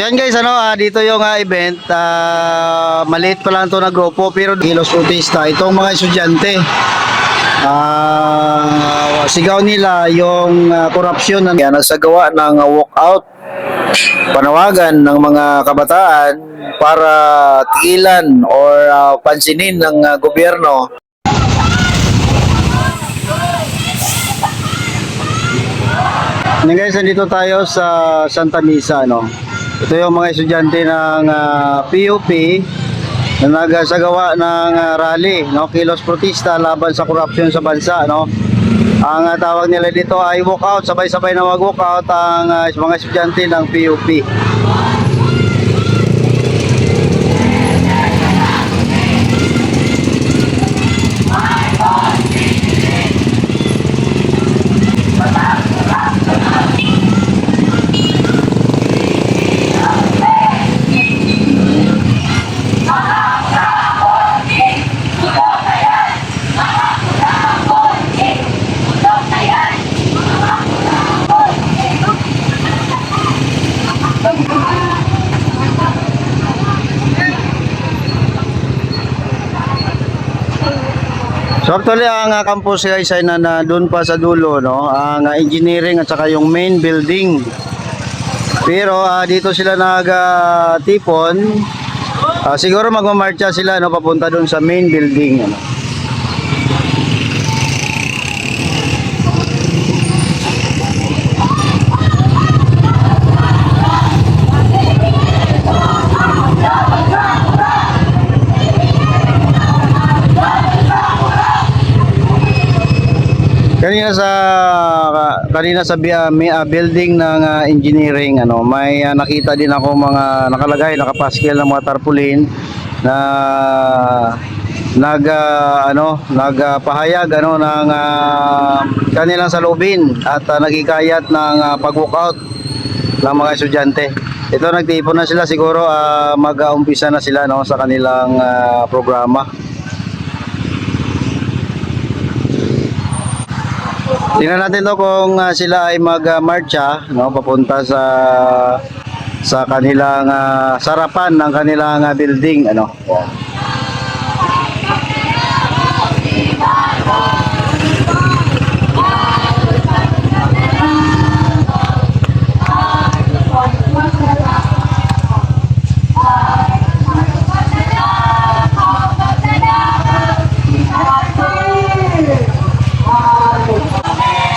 So yan guys, ano, ah, dito yung ah, event. ah, maliit pa lang to na grupo pero kilos utista. Itong mga estudyante. Ah, sigaw nila yung ah, korupsyon na yan nagsagawa ng ah, walkout panawagan ng mga kabataan para tigilan or ah, pansinin ng ah, gobyerno Yan guys, nandito tayo sa Santa Misa, no? Ito yung mga estudyante ng ah, PUP na nagsagawa ng ah, rally, no? Kilos protesta laban sa korupsyon sa bansa, no? Ang ah, tawag nila dito ay walkout, sabay-sabay na mag-walkout ang ah, mga estudyante ng PUP. So actually ang ah, campus guys ay na, na doon pa sa dulo no, ang ah, engineering at saka yung main building. Pero ah, dito sila nag-tipon. Ah, siguro magmamarcha sila no papunta doon sa main building ano. Kanina sa kanina sa may, ah, building ng ah, engineering ano, may ah, nakita din ako mga nakalagay nakapaskel ng mga tarpaulin na nag ah, ano, nagpahayag ano ng ah, kanilang salubin at ah, nagikayat ng ah, pag-walkout ng mga estudyante. Ito nagtipon na sila siguro ah, mag-uumpisa na sila no sa kanilang ah, programa. Tingnan natin to kung ah, sila ay mag-marcha no papunta sa sa kanilang ah, sarapan ng kanilang ah, building ano.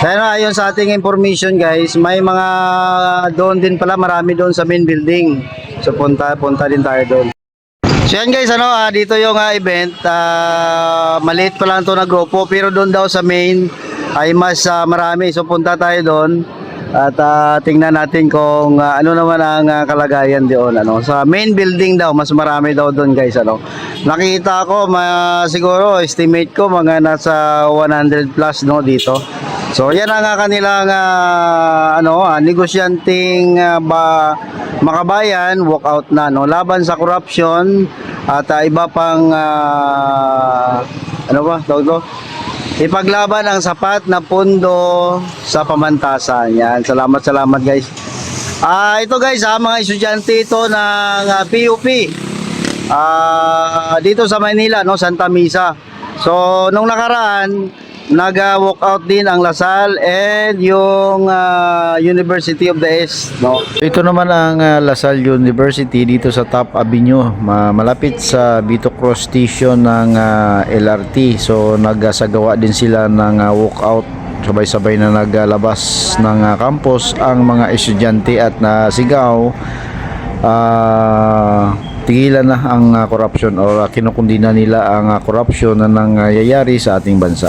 So ano, ayon sa ating information guys, may mga doon din pala marami doon sa main building. So punta punta din tayo doon. So yan guys, ano, ah, dito yung ah, event. ah, maliit pa lang to na grupo pero doon daw sa main ay mas ah, marami. So punta tayo doon at ah, tingnan natin kung ah, ano naman ang ah, kalagayan doon ano. Sa main building daw mas marami daw doon guys ano. Nakita ko ma, siguro estimate ko mga nasa 100 plus no dito. So yan ang ah, kanilang ah, ano ah, negosyanteng ah, ba makabayan walkout na no laban sa corruption at ah, iba pang ah, ano ba tawag to? Ipaglaban ang sapat na pondo sa pamantasan. Yan, salamat salamat guys. Ah, ito guys, ah, mga estudyante ito ng ah, PUP. Ah, dito sa Manila, no, Santa Misa. So, nung nakaraan, nag-walk out din ang Lasal and yung ah, University of the East, no. Ito naman ang ah, Lasal University dito sa Top Avenue, ma- malapit sa Vito Cross Station ng ah, LRT. So nagsagawa din sila ng ah, walkout sabay-sabay na naglalabas ng ah, campus ang mga estudyante at nasigaw ah tigilan na ang ah, corruption or uh, kinukundina nila ang ah, corruption na nangyayari sa ating bansa.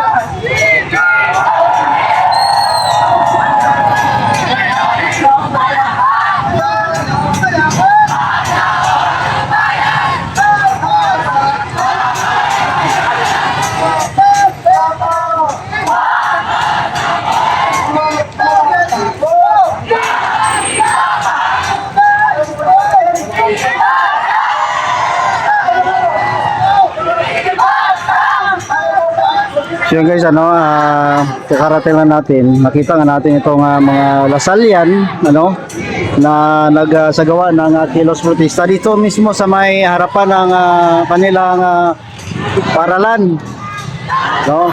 ano, kakarating lang natin. Nakita nga natin itong ah, mga lasalyan, ano, na nagsagawa ng uh, kilos protesta dito mismo sa may harapan ng ah, kanilang ah, paralan. No?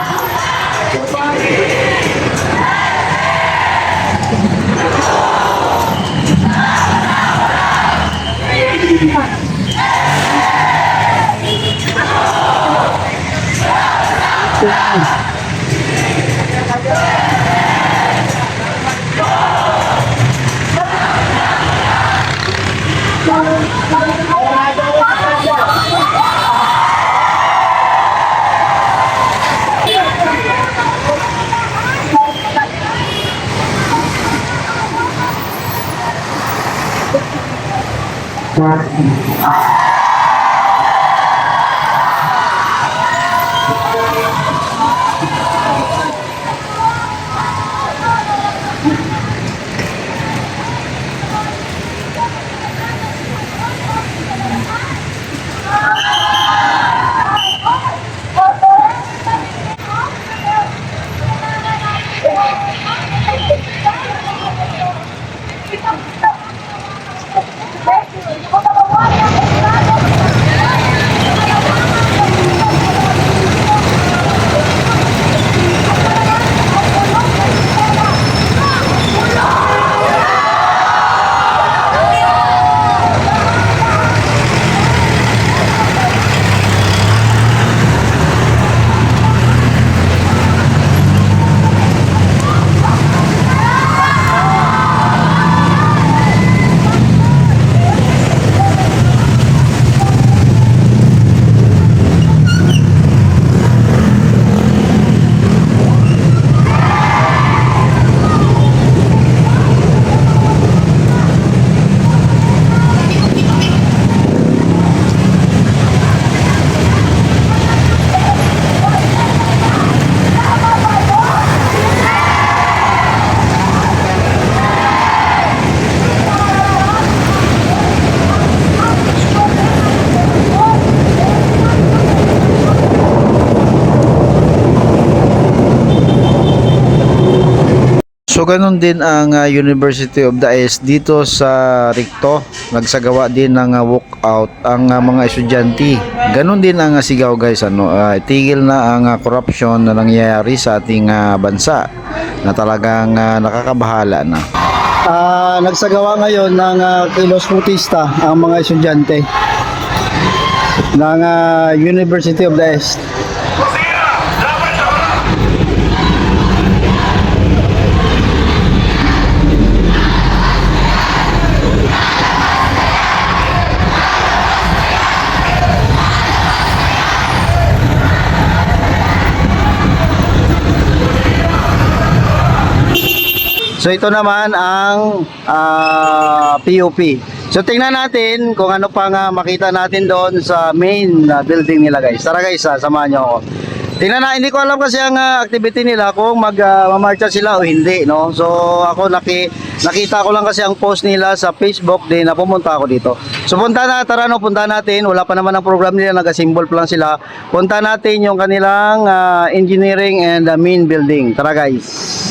Ah. So ganun din ang ah, University of the East dito sa Ricto. Nagsagawa din ng ah, walkout ang ah, mga estudyante. Ganun din ang ah, sigaw guys ano, ah, tigil na ang ah, corruption na nangyayari sa ating ah, bansa na talagang ah, nakakabahala na. Ah, nagsagawa ngayon ng ah, kilos protesta ang mga estudyante ng ah, University of the East. So ito naman ang ah, PUP. So tingnan natin kung ano pang ah, makita natin doon sa main ah, building nila guys. Tara guys, ah, samahan niyo ako. Tingnan na, hindi ko alam kasi ang ah, activity nila kung mag ah, mamarcha sila o hindi, no? So ako naki, nakita ko lang kasi ang post nila sa Facebook din na pumunta ako dito. So punta na, tara no, punta natin. Wala pa naman ang program nila, nag-symbol pa lang sila. Punta natin yung kanilang ah, engineering and ah, main building. Tara guys.